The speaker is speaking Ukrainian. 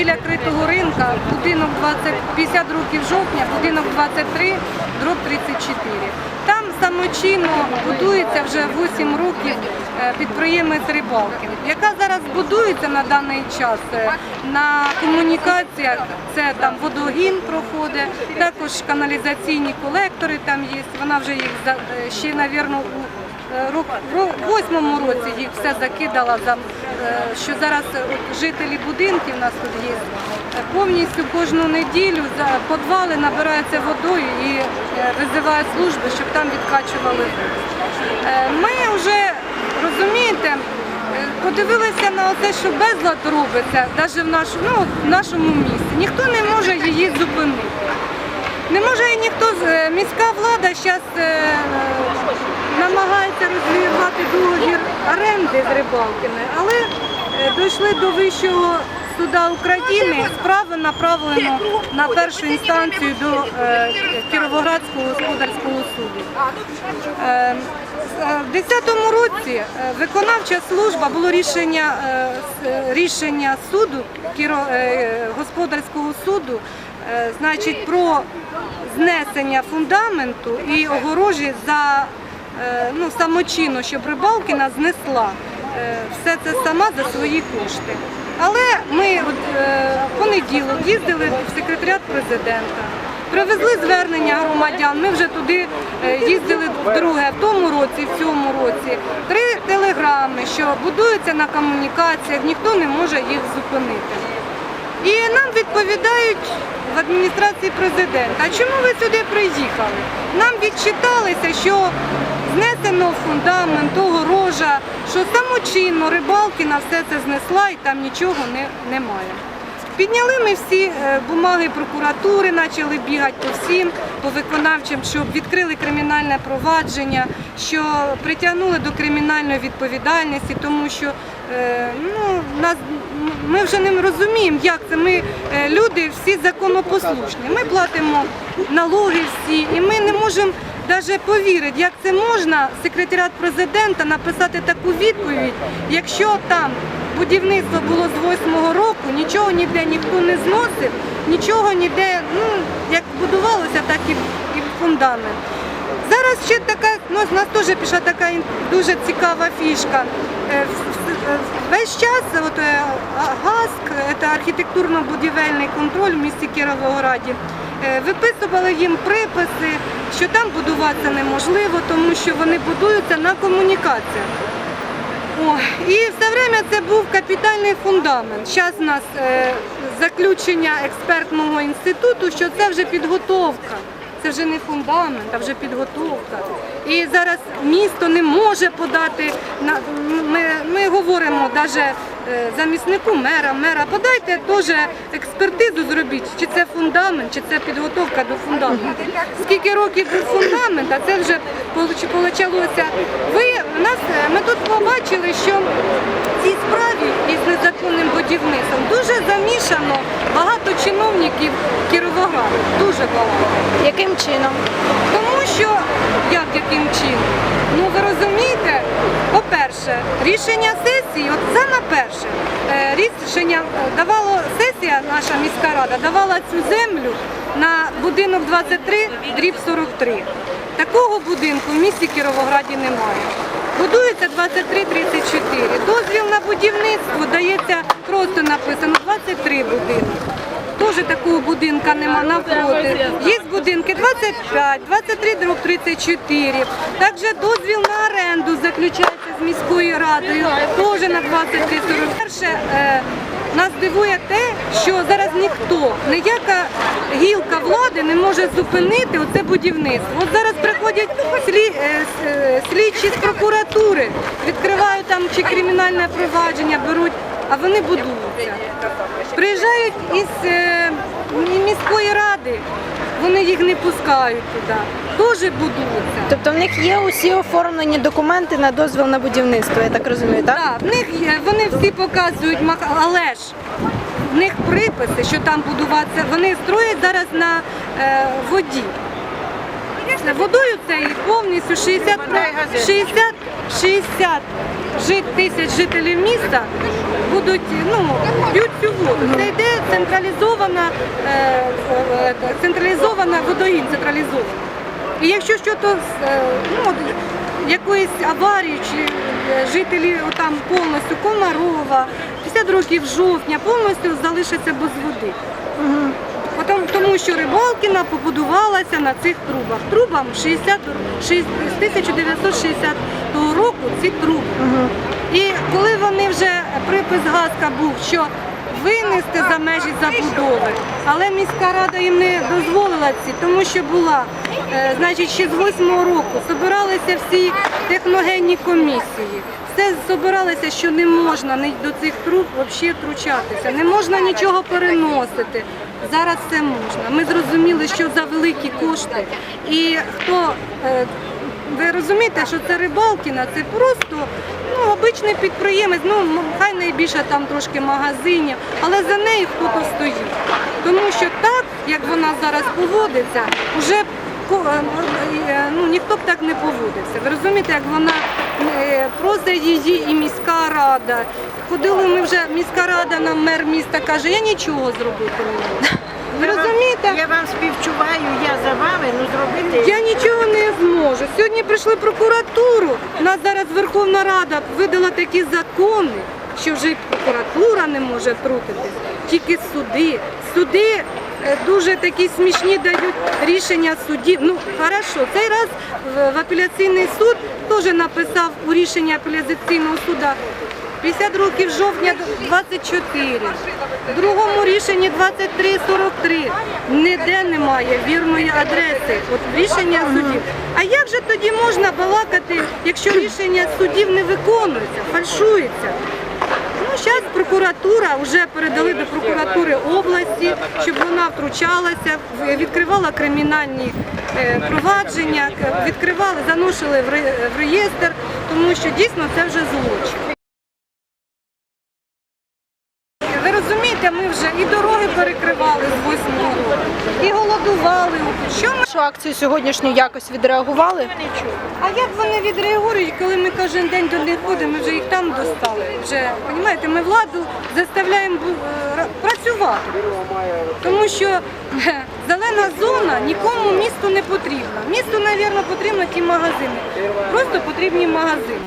біля критого ринка, будинок 20, 50 років жовтня, будинок 23, дроб 34. Там самочинно будується вже 8 років е, підприємець Рибалкін, яка зараз будується на даний час е, на комунікаціях. Це там водогін проходить, також каналізаційні колектори там є. Вона вже їх е, ще, навірно, у восьмому році їх все закидала, за, що зараз е, жителі будинків у нас тут є, е, повністю кожну неділю за підвали набираються водою і е, визивають служби, щоб там відкачували. Е, Ми вже, розумієте, е, подивилися на те, що безлад робиться, навіть в, наш, ну, в нашому місті. Ніхто не може її зупинити. Не може і ніхто е, міська влада зараз намагається розірвати договір оренди з Рибалкини, але е, дійшли до вищого суда України. Справу направлено на першу інстанцію до е, Кіровоградського господарського суду. Е, В 2010 році виконавча служба було рішення, рішення суду господарського суду, значить, про знесення фундаменту і огорожі за ну, самочинно, щоб Рибалкіна знесла е, все це сама за свої кошти. Але ми е, в понеділок їздили в секретаріат президента. Привезли звернення громадян. Ми вже туди е, їздили вдруге в тому році, в цьому році. Три телеграми, що будуються на комунікаціях, ніхто не може їх зупинити. І нам відповідають в адміністрації президента, а чому ви сюди приїхали? Нам відчиталися, що знесено фундамент, огорожа, що самочинно Рибалкіна все це знесла і там нічого не, немає. Підняли ми всі е, бумаги прокуратури, почали бігати по всім, по виконавчим, щоб відкрили кримінальне провадження, що притягнули до кримінальної відповідальності, тому що ну, нас, ми вже не розуміємо, як це. Ми е, люди всі законопослушні. Ми платимо налоги всі, і ми не можемо навіть повірити, як це можна секретаріат президента написати таку відповідь, якщо там будівництво було з 8-го року, нічого ніде ніхто не зносив, нічого ніде, ну як будувалося, так і, і фундамент. Зараз ще така, ну з нас теж пішла така дуже цікава фішка. Весь час от, е, ГАСК, це архітектурно-будівельний контроль в місті Кіровограді, е, виписували їм приписи, що там будуватися неможливо, тому що вони будуються на комунікаціях. О, і все время це був капітальний фундамент. Зараз у нас е, заключення експертного інституту, що це вже підготовка. Це вже не фундамент, а вже підготовка. І зараз місто не може подати ми, ми говоримо навіть заміснику мера, мера, подайте теж експертизу зробіть, чи це фундамент, чи це підготовка до фундаменту. Скільки років був фундамент, а це вже почалося. Ви нас е, ми тут побачили, що в цій справі із незаконним будівництвом дуже замішано багато чиновників Кіровограду. Яким чином? Тому що, як яким чином? Ну ви розумієте, по-перше, рішення сесії, от саме перше, е, рішення е, давало сесія, наша міська рада, давала цю землю на будинок 23, дріб 43. Такого будинку в місті Кіровограді немає. Будується 2334. Дозвіл на будівництво дається просто написано 23 будинки. Теж такого будинка нема навпроти. Є будинки 25, 23 дроб 34. Також дозвіл на оренду заключається з міською радою, теж на 23 40. Перше, е, нас дивує те, що зараз ніхто, ніяка гілка влади не може зупинити оце будівництво. От зараз приходять слі, е, е, слідчі з прокуратури, відкривають там чи кримінальне провадження, беруть, а вони будуються. Приїжджають із міської вони їх не пускають туди, теж будуються. Тобто в них є усі оформлені документи на дозвіл на будівництво, я так розумію, так? Так, в них є, вони всі показують, але ж в них приписи, що там будуватися, вони строять зараз на е, воді. водою цією повністю 60, і газет. 60, 60 жит- тисяч жителів міста будуть, ну, п'ють цю воду. Це йде централізована, е, е, централізована водогін, централізована. І якщо щось, е, ну, якоїсь аварії, чи жителі там повністю Комарова, 50 років жовтня повністю залишаться без води. Потом- Тому що Рибалкіна побудувалася на цих трубах. Трубам 60, шість- з 1960 року ці труби. І коли вони вже припис Гаска був, що винести за межі забудови, але міська рада їм не дозволила ці, тому що була, е, значить, ще з 8 року збиралися всі техногенні комісії. Все збиралося, що не можна до цих труб взагалі втручатися, не можна нічого переносити. Зараз це можна. Ми зрозуміли, що за великі кошти. І хто е, ви розумієте, що це Рибалкіна, це просто ну, обичний підприємець, ну хай найбільше там трошки магазинів, але за нею хтось стоїть. Тому що так, як вона зараз поводиться, вже ко- е, е, ну, ніхто б так не поводився. Ви розумієте, як вона е, просить її і міська рада. Ходили ми вже, міська рада нам мер міста каже, я нічого зробити не можу. Ви розумієте? Я вам співчуваю, я за вами, ну зробити. Я нічого не зможу. Сьогодні прийшли прокуратуру. У нас зараз Верховна Рада видала такі закони, що вже й прокуратура не може втрутитись, тільки суди. Суди дуже такі смішні дають рішення судів. Ну, хорошо, цей раз в апеляційний суд теж написав у рішенні апеляційного суду 50 років жовтня 24. В другому рішенні 23-43. Ніде немає вірної адреси. От рішення судів. А як же тоді можна балакати, якщо рішення судів не виконується, фальшується? Зараз прокуратура вже передали до прокуратури області, щоб вона втручалася, відкривала кримінальні е, провадження, відкривали, заносили в реєстр, тому що дійсно це вже злочин. Ви розумієте, ми вже і дороги перекривали з 8 року, і голодували. Що ми Що акцію сьогоднішню якось відреагували? А як вони відреагують, коли ми кожен день до них ходимо, ми вже їх там достали. Вже розумієте, ми владу заставляємо е, ра- працювати. Тому що е, зелена зона нікому місту не потрібна. Місту, мабуть, потрібні ті магазини. Просто потрібні магазини.